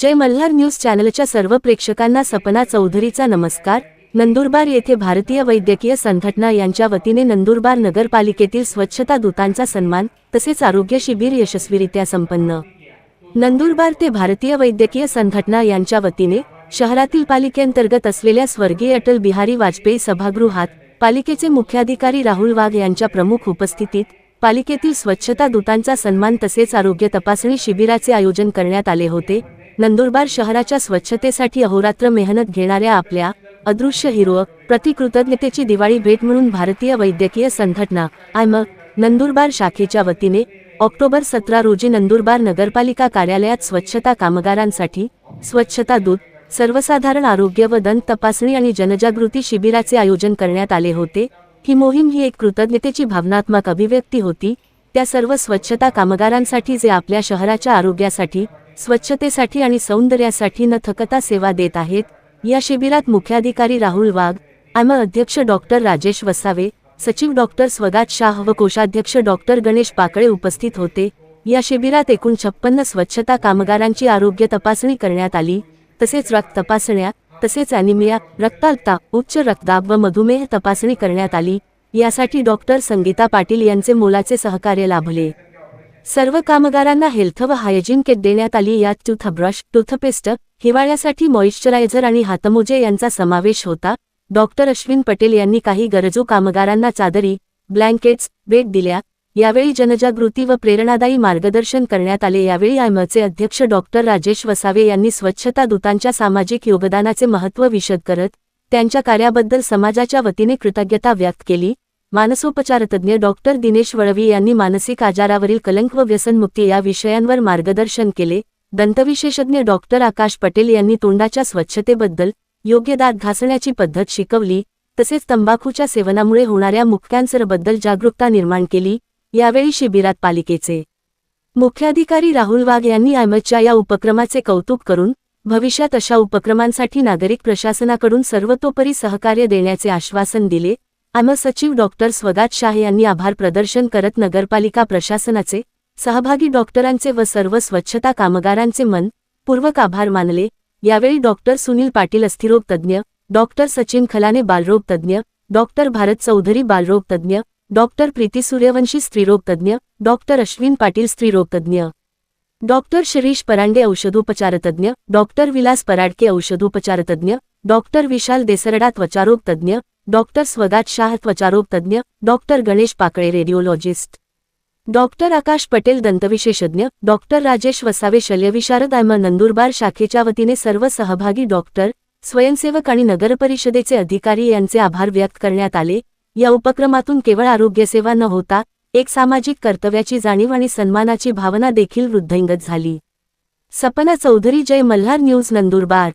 जय Malhar news चॅनलच्या सर्व प्रेक्षकांना सपना चौधरीचा नमस्कार. नंदुरबार येथे भारतीय वैद्यकीय संघटना यांच्या वतीने नंदुरबार नगरपालिकेतील स्वच्छता दूतांचा सन्मान तसेच आरोग्य शिबिर यशस्वीरित्या संपन्न. नंदुरबार ते भारतीय वैद्यकीय संघटना यांच्या वतीने शहरातील पालिकेअंतर्गत असलेल्या स्वर्गीय अटल बिहारी वाजपेयी सभागृहात पालिकेचे मुख्याधिकारी राहुल वाघ यांच्या प्रमुख उपस्थितीत पालिकेतील स्वच्छता दूतांचा सन्मान तसेच आरोग्य तपासणी शिबिराचे आयोजन करण्यात आले होते. नंदुरबार शहराच्या स्वच्छतेसाठी अहोरात्र मेहनत घेणाऱ्या आपल्या अदृश्य हिरो प्रतिकृतज्ञतेची दिवाळी भेट म्हणून भारतीय वैद्यकीय संघटना आयम नंदुरबार शाखेच्या वतीने ऑक्टोबर सतरा रोजी नंदुरबार नगरपालिका कार्यालयात स्वच्छता कामगारांसाठी स्वच्छता दूत सर्वसाधारण आरोग्य व दंत तपासणी आणि जनजागृती शिबिराचे आयोजन करण्यात आले होते. ही मोहीम ही एक कृतज्ञतेची भावनात्मक अभिव्यक्ती होती. त्या सर्व स्वच्छता कामगारांसाठी जे आपल्या शहराच्या आरोग्यासाठी स्वच्छतेसाठी आणि सौंदर्यासाठी न थकता सेवा देत आहेत. या शिबिरात मुख्याधिकारी राहुल वाघ आम अध्यक्ष डॉक्टर राजेश वसावे सचिव डॉक्टर स्वगात शाह व कोषाध्यक्ष डॉक्टर गणेश पाकळे उपस्थित होते. या शिबिरात एकूण छप्पन्न स्वच्छता कामगारांची आरोग्य तपासणी करण्यात आली. तसेच रक्त तपासण्या तसेच अॅनिमिया रक्ताल्पता उच्च रक्तदाब व मधुमेह तपासणी करण्यात आली. यासाठी डॉक्टर संगीता पाटील यांचे मोलाचे सहकार्य लाभले. सर्व कामगारांना हेल्थ व हायजीन किट देण्यात आली. यात टूथब्रश टूथपेस्ट हिवाळ्यासाठी मॉइश्चरायझर आणि हातमोजे यांचा समावेश होता. डॉक्टर अश्विन पटेल यांनी काही गरजू कामगारांना चादरी ब्लँकेट्स भेट दिल्या. यावेळी जनजागृती व प्रेरणादायी मार्गदर्शन करण्यात आले. यावेळी आयमचे अध्यक्ष डॉक्टर राजेश वसावे यांनी स्वच्छता दूतांच्या सामाजिक योगदानाचे महत्त्व विशद करत त्यांच्या कार्याबद्दल समाजाच्या वतीने कृतज्ञता व्यक्त केली. मानसोपचारतज्ञ डॉक्टर दिनेश वळवी यांनी मानसिक आजारावरील कलंक व व्यसनमुक्ती या विषयांवर मार्गदर्शन केले. दंतविशेषज्ञ डॉक्टर आकाश पटेल यांनी तोंडाच्या स्वच्छतेबद्दल योग्य दात घासण्याची पद्धत शिकवली तसेच तंबाखूच्या सेवनामुळे होणाऱ्या मुख कॅन्सरबद्दल जागरूकता निर्माण केली यावेळी शिबिरात पालिकेचे मुख्याधिकारी राहुल वाघ यांनी आयमतच्या या उपक्रमाचे कौतुक करून भविष्यात अशा उपक्रमांसाठी नागरिक प्रशासनाकडून सर्वतोपरी सहकार्य देण्याचे आश्वासन दिले. आम सचिव डॉक्टर स्वगात शाह यांनी आभार प्रदर्शन करत नगरपालिका प्रशासनाचे सहभागी डॉक्टरांचे व सर्व स्वच्छता कामगारांचे मन पूर्वक आभार मानले. यावेळी डॉक्टर सुनील पाटील अस्थिरोग तज्ज्ञ डॉक्टर सचिन खलाने बालरोग तज्ज्ञ डॉक्टर भारत चौधरी बालरोग तज्ज्ञ डॉक्टर प्रीती सूर्यवंशी स्त्रीरोग तज्ज्ञ डॉक्टर अश्विन पाटील स्त्रीरोग तज्ज्ञ डॉक्टर शिरीष परांडे औषधोपचारतज्ञ डॉक्टर विलास पराडके औषधोपचारतज्ञ डॉक्टर विशाल देसरडा त्वचारोग तज्ज्ञ डॉक्टर स्वगात शाह त्वचारोग तज्ज्ञ doctor Ganesh Pakale radiologist. Doctor Akash Patel दंतविशेषज्ञ doctor Rajesh Vasave शल्यविशारद आयम नंदुरबार शाखेच्या वतीने सर्व सहभागी डॉक्टर स्वयंसेवक आणि नगरपरिषदेचे अधिकारी यांचे आभार व्यक्त करण्यात आले. या उपक्रमातून केवळ आरोग्यसेवा न होता एक सामाजिक कर्तव्याची जाणीव आणि सन्मानाची भावना देखील वृद्धिंगत झाली. सपना चौधरी जय मल्हार न्यूज नंदुरबार.